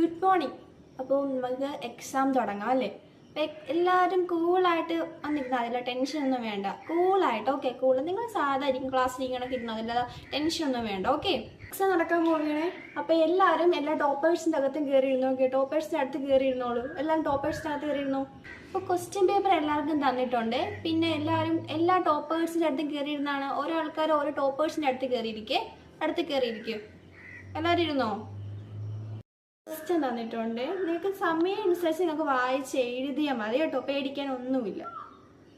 Good morning അപ്പോൾ നമുക്ക് exam തുടങ്ങാം അല്ലേ? അപ്പം എല്ലാവരും കൂളായിട്ട് വന്നിരുന്നാൽ അതില്ല ടെൻഷൻ ഒന്നും വേണ്ട. കൂളായിട്ട് ഓക്കെ കൂൾ നിങ്ങൾ സാധാ ഇരിക്കും ക്ലാസ്സിൽ ഇങ്ങനെ ഇരുന്നാൽ അതില്ല ടെൻഷൻ ഒന്നും വേണ്ട ഓക്കെ എക്സാം നടക്കാൻ പോവുകയാണ്. അപ്പോൾ എല്ലാവരും എല്ലാ ടോപ്പേഴ്സിന്റെ അകത്തും കയറിയിരുന്നു ഓക്കെ ടോപ്പേഴ്സിന്റെ അടുത്ത് കയറിയിരുന്നോളൂ എല്ലാം ടോപ്പേഴ്സിന്റെ അകത്ത് കയറിയിരുന്നു അപ്പോൾ ക്വസ്റ്റ്യൻ പേപ്പർ എല്ലാവർക്കും തന്നിട്ടുണ്ട്. പിന്നെ എല്ലാവരും എല്ലാ ടോപ്പേഴ്സിന്റെ അടുത്തും കയറിയിരുന്നാണ് ഓരോ ആൾക്കാർ ഓരോ ടോപ്പേഴ്സിന്റെ അടുത്ത് കയറിയിരിക്കേ അടുത്ത് കയറിയിരിക്കും എല്ലാവരും ഇരുന്നോ? ക്വസ്റ്റ്യൻ തന്നിട്ടുണ്ട്. നിങ്ങൾക്ക് സമയം അനുസരിച്ച് നിങ്ങൾക്ക് വായിച്ച് എഴുതിയാൽ മതി കേട്ടോ. പേടിക്കാൻ ഒന്നുമില്ല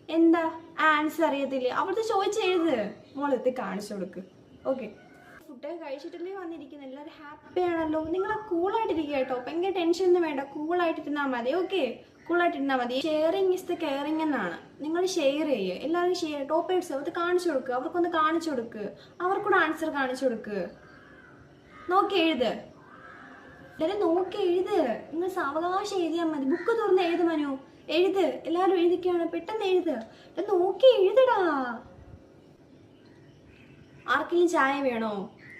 എന്താ? ആൻസർ അറിയത്തില്ല? അവിടുത്തെ ചോദിച്ച് എഴുത്. മോളെത്തി കാണിച്ചു കൊടുക്ക്. ഓക്കെ ഫുഡ് കഴിച്ചിട്ടല്ലേ വന്നിരിക്കുന്നത് എല്ലാവരും ഹാപ്പി ആണല്ലോ. നിങ്ങൾ കൂളായിട്ടിരിക്കുക കേട്ടോ. ഭയങ്കര ടെൻഷൻ ഒന്നും വേണ്ട. കൂളായിട്ടിരുന്നാൽ മതി. ഓക്കെ കൂളായിട്ടിരുന്നാൽ മതി. ഷെയറിങ് ഇസ് ദ കെയറിങ് എന്നാണ്. നിങ്ങൾ ഷെയർ ചെയ്യുക എല്ലാവരും ഷെയർ ടോപ്പേഴ്സ് അവർക്ക് കാണിച്ചു കൊടുക്കുക അവർക്കൊന്ന് കാണിച്ചു കൊടുക്കുക അവർക്കൂടെ ആൻസർ കാണിച്ചു കൊടുക്കുക നോക്കി എഴുത്. എല്ലാവരും നോക്കി എഴുത്. നിങ്ങൾ സാവകാശം എഴുതിയാൽ മതി. ബുക്ക് തുറന്ന് എഴുത് മനു. എഴുത്. എല്ലാവരും എഴുതിക്കാണ് പെട്ടെന്ന് എഴുത്. നോക്കി എഴുതടാ. ആർക്കെങ്കിലും ചായ വേണോ?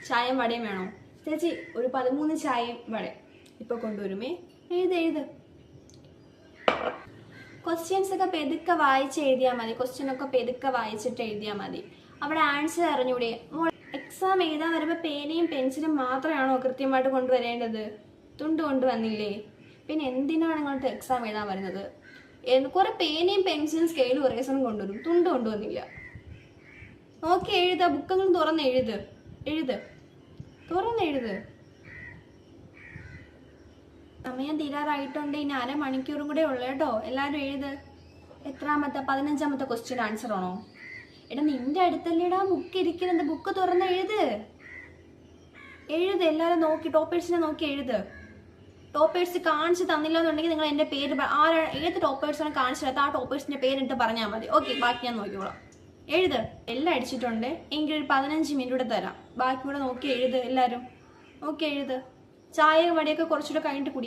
ചായയും വടയും വേണോ? ചേച്ചി ഒരു പതിമൂന്ന് ചായയും വട ഇപ്പൊ കൊണ്ടുവരുമേ. എഴുത് എഴുത്. ക്വസ്റ്റ്യൻസ് ഒക്കെ പെതുക്കെ വായിച്ച് എഴുതിയാൽ മതി. ക്വസ്റ്റ്യൻ ഒക്കെ പെതുക്കെ വായിച്ചിട്ട് എഴുതിയാൽ മതി. അവിടെ ആൻസർ അറിഞ്ഞൂടെ. എക്സാം എഴുതാൻ വരുമ്പോൾ പേനയും പെൻസിലും മാത്രമാണോ കൃത്യമായിട്ട് കൊണ്ടുവരേണ്ടത്? തുണ്ട് കൊണ്ടുവന്നില്ലേ പിന്നെ എന്തിനാണ് നിങ്ങൾക്ക് എക്സാം എഴുതാൻ വരുന്നത്? കുറെ പേനയും പെൻസിലും സ്കെയിലും ഇറേസറും കൊണ്ടുവരും. തുണ്ട് കൊണ്ടുവന്നില്ല ഓക്കെ എഴുത ബുക്കങ്ങൾ തുറന്ന് എഴുത്. എഴുത്. തുറന്ന് എഴുത്. സമയം തീരാറായിട്ടുണ്ട്. ഇനി അരമണിക്കൂറും കൂടെ ഉള്ളു കേട്ടോ. എല്ലാവരും എഴുത്. എത്രാമത്തെ പതിനഞ്ചാമത്തെ ക്വസ്റ്റ്യൻ ആൻസർ ആണോ? എടാ നിന്റെ അടുത്തല്ലേടാ ബുക്ക് ഇരിക്കുന്നത്. ബുക്ക് തുറന്ന് എഴുത്. എഴുത്. എല്ലാവരും നോക്കി ടോപ്പേഴ്സിനെ നോക്കി എഴുത്. ടോപ്പേഴ്സ് കാണിച്ച് തന്നില്ല എന്നുണ്ടെങ്കിൽ നിങ്ങൾ എന്റെ പേര് ആരാണ് ആരാ ഏത് ടോപ്പേഴ്സാണ് കാണിച്ചില്ലാത്ത ആ ടോപ്പേഴ്സിന്റെ പേരിട്ട് പറഞ്ഞാൽ മതി. ഓക്കെ ബാക്കി ഞാൻ നോക്കിക്കോളാം. എഴുത്. എല്ലാം അടിച്ചിട്ടുണ്ട്. എങ്കിൽ ഒരു പതിനഞ്ച് മിനിറ്റ് കൂടെ തരാം. ബാക്കി കൂടെ നോക്കി എഴുത് എല്ലാവരും. ഓക്കെ എഴുത്. ചായ വടിയൊക്കെ കുറച്ചുകൂടെ കഴിഞ്ഞിട്ട് കുടി